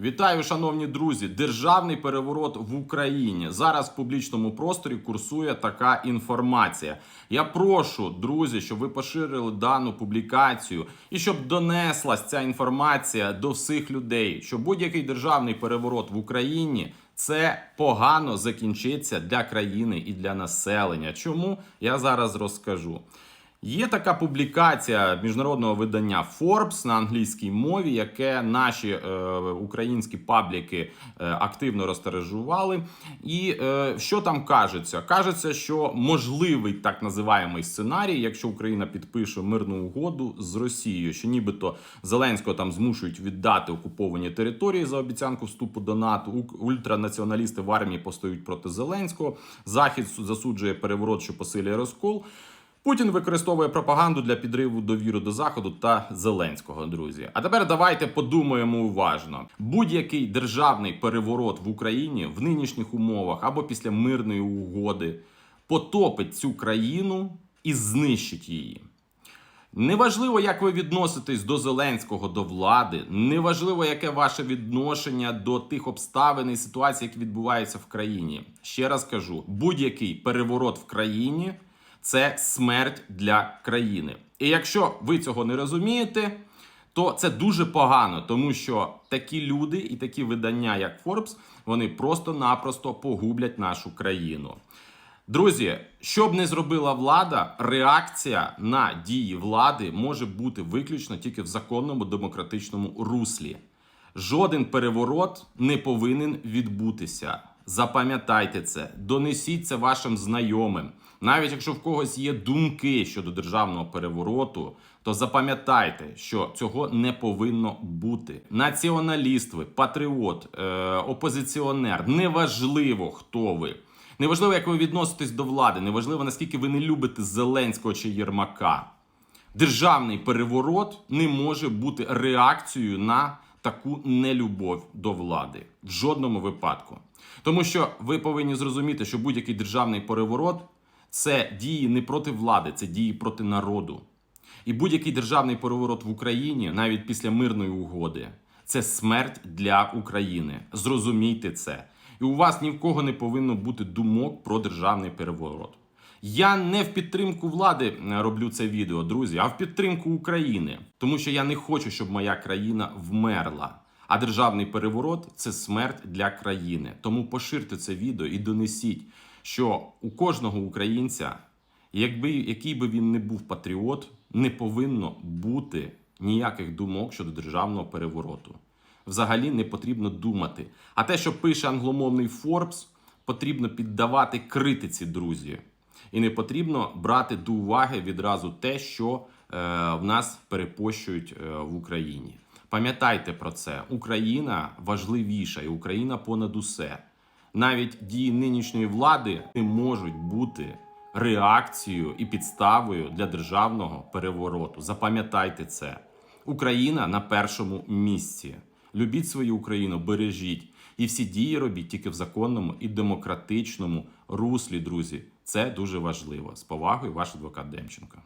Вітаю, шановні друзі! Державний переворот в Україні. Зараз в публічному просторі курсує така інформація. Я прошу, друзі, щоб ви поширили дану публікацію і щоб донеслась ця інформація до всіх людей, що будь-який державний переворот в Україні це погано закінчиться для країни і для населення. Чому я зараз розкажу? Є така публікація міжнародного видання Forbes на англійській мові, яке наші е, українські пабліки е, активно розтережували. І е, що там кажеться? Кажеться, що можливий так називаємий сценарій, якщо Україна підпише мирну угоду з Росією, що нібито Зеленського там змушують віддати окуповані території за обіцянку вступу до НАТО. Ультранаціоналісти в армії постають проти Зеленського. Захід засуджує переворот, що посилює розкол. Путін використовує пропаганду для підриву довіри до заходу та Зеленського, друзі. А тепер давайте подумаємо уважно: будь-який державний переворот в Україні в нинішніх умовах або після мирної угоди потопить цю країну і знищить її. Неважливо, як ви відноситесь до Зеленського, до влади, неважливо, яке ваше відношення до тих обставин і ситуацій, які відбуваються в країні. Ще раз кажу: будь-який переворот в країні це смерть для країни. І якщо ви цього не розумієте, то це дуже погано, тому що такі люди і такі видання, як Forbes, вони просто-напросто погублять нашу країну. Друзі, що б не зробила влада, реакція на дії влади може бути виключно тільки в законному демократичному руслі. Жоден переворот не повинен відбутися. Запам'ятайте це, донесіть це вашим знайомим. Навіть якщо в когось є думки щодо державного перевороту, то запам'ятайте, що цього не повинно бути. Націоналіст ви, патріот, е, опозиціонер, неважливо, хто ви. Неважливо, як ви відноситесь до влади, неважливо, наскільки ви не любите Зеленського чи Єрмака. Державний переворот не може бути реакцією на таку нелюбов до влади в жодному випадку. Тому що ви повинні зрозуміти, що будь-який державний переворот це дії не проти влади, це дії проти народу. І будь-який державний переворот в Україні, навіть після мирної угоди, це смерть для України. Зрозумійте це. І у вас ні в кого не повинно бути думок про державний переворот. Я не в підтримку влади е, роблю це відео, друзі, а в підтримку України, тому що я не хочу, щоб моя країна вмерла. А державний переворот це смерть для країни. Тому поширте це відео і донесіть, що у кожного українця, якби який би він не був патріот, не повинно бути ніяких думок щодо державного перевороту. Взагалі не потрібно думати. А те, що пише англомовний Forbes, потрібно піддавати критиці, друзі. І не потрібно брати до уваги відразу те, що е, в нас перепощують е, в Україні. Пам'ятайте про це: Україна важливіша, і Україна понад усе. Навіть дії нинішньої влади не можуть бути реакцією і підставою для державного перевороту. Запам'ятайте це. Україна на першому місці. Любіть свою Україну, бережіть. І всі дії робіть тільки в законному і демократичному руслі, друзі. Це дуже важливо. З повагою, ваш адвокат Демченко.